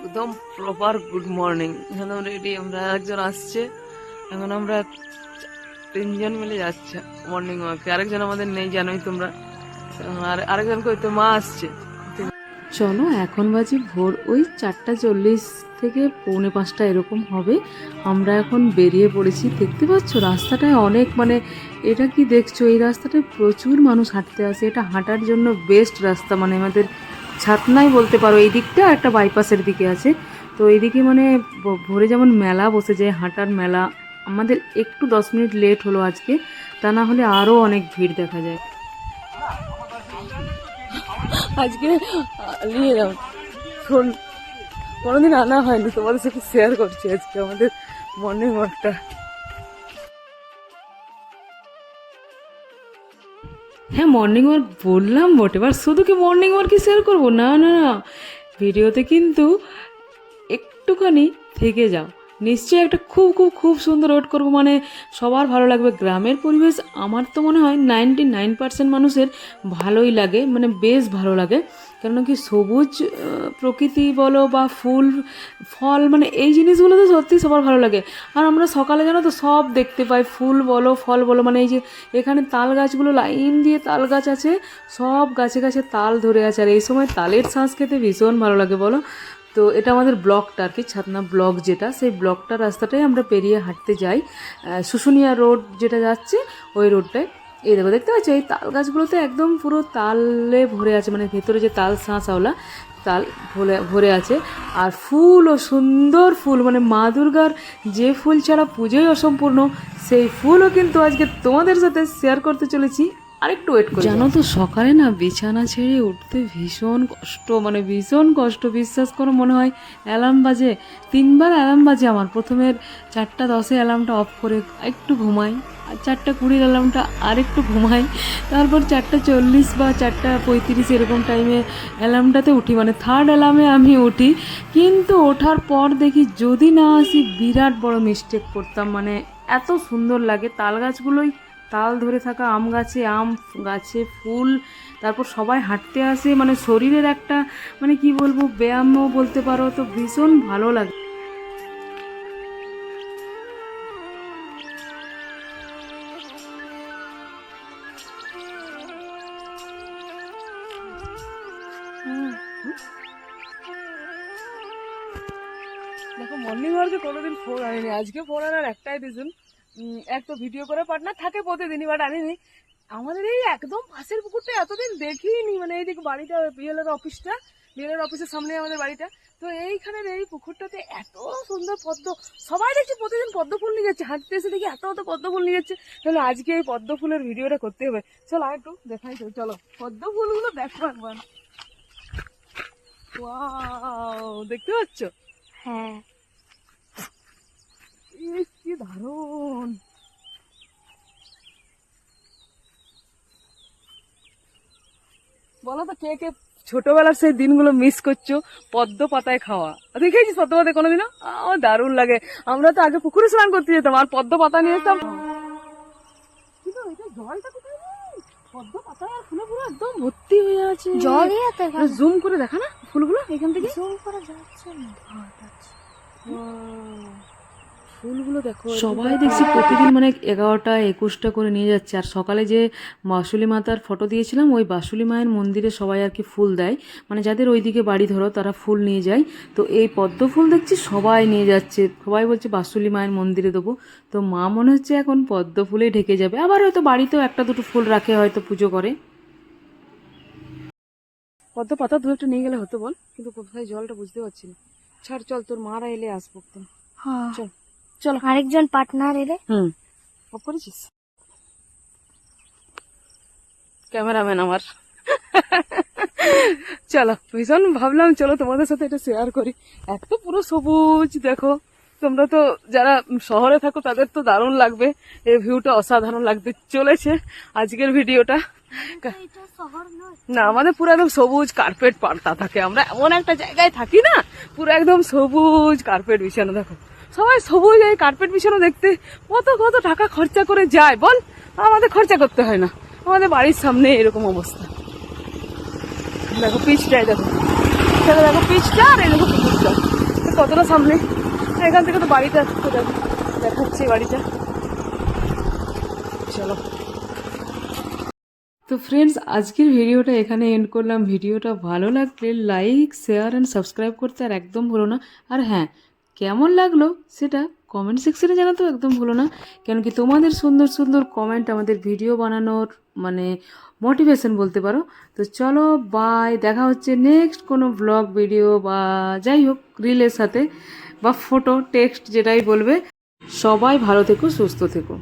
একদম proper good morning এখন ready আমরা একজন আসছে, এখন আমরা তিনজন মিলে যাচ্ছে মর্নিং ওয়াকে আরেকজন আমাদের নেই, জানোই তোমরা। আর আরেকজন কই তো মা আসছে। চলো, এখন বাজি ভোর, ওই চারটা চল্লিশ থেকে পৌনে পাঁচটা এরকম হবে। আমরা এখন বেরিয়ে পড়েছি। দেখতে পাচ্ছ, রাস্তাটায় অনেক মানে এটা কি দেখছ? এই রাস্তাটায় প্রচুর মানুষ হাঁটতে আসে। এটা হাঁটার জন্য বেস্ট রাস্তা। মানে আমাদের ছাতনাই বলতে পারো, এই দিকটা একটা বাইপাসের দিকে আছে। তো এইদিকে মানে ভোরে যেমন মেলা বসে যায়, হাঁটার মেলা, আমাদের একটু দশ মিনিট লেট হলো আজকে, তা না হলে আরও অনেক ভিড় দেখা যায়। আজকে নিয়ে যাও কোনোদিন আনা হয়নি, তোমাদের সাথে শেয়ার করছি আজকে আমাদের মর্নিং ওয়াকটা হ্যাঁ মর্নিং ওয়াক বললাম বটে এবার শুধু কি মর্নিং ওয়ার্কই শেয়ার করব? না না না ভিডিওতে কিন্তু একটুখানি থেকে যাও। নিশ্চয়ই একটা খুব খুব খুব সুন্দর ওয়েট করব। মানে সবার ভালো লাগবে। গ্রামের পরিবেশ আমার তো মনে হয় নাইনটি নাইন পার্সেন্ট মানুষের ভালোই লাগে। মানে বেশ ভালো লাগে। কেননা কি সবুজ প্রকৃতি বলো বা ফুল, ফল মানে এই জিনিসগুলো তো সত্যি সবার ভালো লাগে। আর আমরা সকালে জানো তো সব দেখতে পাই। ফুল বলো, ফল বলো মানে এই যে এখানে তাল গাছগুলো লাইন দিয়ে তাল গাছ আছে। সব গাছে গাছে তাল ধরে আছে। আর এই সময় তালের শ্বাস খেতে ভীষণ ভালো লাগে, বলো। তো এটা আমাদের ব্লকটা আর কি, ছাতনা ব্লক যেটা, সেই ব্লকটার রাস্তাটাই আমরা পেরিয়ে হাঁটতে যাই। শুশুনিয়া রোড যেটা যাচ্ছে, ওই রোডটায়। এই দেখো, দেখতে পাচ্ছ? এই তাল গাছগুলোতে একদম পুরো তালে ভরে আছে মানে ভেতরে যে তাল শাঁসাওলা তাল ভরে ভরে আছে। আর ফুল ও সুন্দর ফুল মানে মা দুর্গার যে ফুল ছাড়া পুজোই অসম্পূর্ণ, সেই ফুলও কিন্তু আজকে তোমাদের সাথে শেয়ার করতে চলেছি। আরেকটু ওয়েট করে জানো তো সকালে না বিছানা ছেড়ে উঠতে ভীষণ কষ্ট মানে ভীষণ কষ্ট বিশ্বাস করো মনে হয় অ্যালার্ম বাজে। তিনবার অ্যালার্ম বাজে আমার প্রথমের চারটা দশে অ্যালার্মটা অফ করে একটু ঘুমাই আর চারটা কুড়ির অ্যালার্মটা আরেকটু ঘুমাই তারপর চারটা চল্লিশ বা চারটা পঁয়ত্রিশ এরকম টাইমে অ্যালার্মটাতে উঠি মানে থার্ড অ্যালার্মে আমি উঠি। কিন্তু ওঠার পর দেখি যদি না আসি বিরাট বড় মিস্টেক করতাম মানে এত সুন্দর লাগে তাল গাছগুলোই তাল ধরে থাকা আম গাছে আম গাছে ফুল, তারপর সবাই হাঁটতে আসে মানে শরীরের একটা মানে কি বলব, ব্যায়ামও বলতে পারো, তো ভীষণ ভালো লাগে। দেখো মর্নিং ওয়ার্কে কোনোদিন ফোন আনিনি, আজকে ফোন আনার একটাই রিজন এক তো ভিডিও করে পার্টনার থাকে প্রতিদিনই বাট আনিনি আমাদের এই একদম পাশের পুকুরটা এতদিন দেখিনি মানে এই দিকে বাড়িটা বিএলের অফিসটা বিএলের অফিসের সামনে আমাদের বাড়িটা। তো এইখানের এই পুকুরটাতে এত সুন্দর পদ্ম সবাই দেখছি প্রতিদিন পদ্ম ফুল নিয়ে যাচ্ছে হাঁটতে এসে দেখি এত এত পদ্ম ফুল নিয়ে যাচ্ছে। তাহলে আজকে এই পদ্ম ফুলের ভিডিওটা করতে হবে। চলো আর একটু দেখাই তো চলো। পদ্ম ফুলগুলো দেখো একবার। ওয়াও দেখতে পাচ্ছ? হ্যাঁ। কি দারুণ। বলো তো কে কে ছোটবেলার সেই দিনগুলো মিস করছ? পদ্ম পাতায় খাওয়া। দেখেছিস পদ্ম পাতায় কোনোদিনও? আমার দারুণ লাগে। আমরা তো আগে পুকুরে স্নান করতে যেতাম আর পদ্ম পাতা নিয়ে যেতাম। হয়ে জুম করে দেখা না ফুলগুলো এখান থেকে? জুম করে যাচ্ছে না ফুলগুলো দেখো সবাই দেখছি প্রতিদিন মানে এগারোটা একুশটা করে নিয়ে যাচ্ছে। আর সকালে যে বাসুলি মাতার ফটো দিয়েছিলাম ওই বাসুলি মায়ের মন্দিরে সবাই আর কি ফুল দেয়। মানে যাদের ওইদিকে বাড়ি ধরো তারা ফুল নিয়ে যায়। তো এই পদ্ম ফুল দেখছি সবাই নিয়ে যাচ্ছে। সবাই বলছে বাসুলি মায়ের মন্দিরে দেবো। তো মা মনে হচ্ছে এখন পদ্ম ফুলে ঢেকে যাবে। আবার হয়তো বাড়িতেও একটা দুটো ফুল রাখে হয়তো পুজো করে। পদ্ম পাতা দু একটা নিয়ে গেলে হতো বল? কিন্তু কোথায় জলটা বুঝতে পারছি না। ছাড় চল তোর মারা এলে আসব হ্যাঁ। চল। চলো। আরেকজন পার্টনার এলে? হুম। অফ করেছিস? ক্যামেরাম্যান আমার। চলো ভীষণ ভাবলাম চলো তোমাদের সাথে এটা শেয়ার করি। এত পুরো সবুজ দেখো। তোমরা তো যারা শহরে থাকো তাদের তো দারুণ লাগবে। এই ভিউটা অসাধারণ লাগতে চলেছে আজকের ভিডিওটা। না আমাদের পুরো একদম সবুজ কার্পেট পাড়তা থাকে। আমরা এমন একটা জায়গায় থাকি না পুরো একদম সবুজ কার্পেট বিছানো দেখো। সবাই সবুজ এই কার্পেট বিছানো দেখতে কত কত টাকা খরচা করে যায়, বল? আমাদের খরচা করতে হয় না। আমাদের বাড়ির সামনে এরকম অবস্থা। দেখো পিচটাই দেখো। এখানে দেখো পিচটা আর এরকম পুকুরটা। কতটা সামনে? এখান থেকে তো বাড়িটা দেখো দেখাচ্ছি বাড়িটা। চলো। তো ফ্রেন্ডস আজকের ভিডিওটা এখানে এন্ড করলাম। ভিডিওটা ভালো লাগলে লাইক শেয়ার অ্যান্ড সাবস্ক্রাইব করতে আর একদম ভুলো না। আর হ্যাঁ কেমন লাগল সেটা কমেন্ট সেকশনে জানাতেও একদম ভুলো না। কেন কি তোমাদের সুন্দর সুন্দর কমেন্ট আমাদের ভিডিও বানানোর মানে মোটিভেশন বলতে পারো। তো চলো বাই দেখা হচ্ছে নেক্সট কোনো ব্লগ ভিডিও বা যাই হোক রিলের সাথে বা ফটো টেক্সট যেটাই বলবে। সবাই ভালো থেকো, সুস্থ থেকো।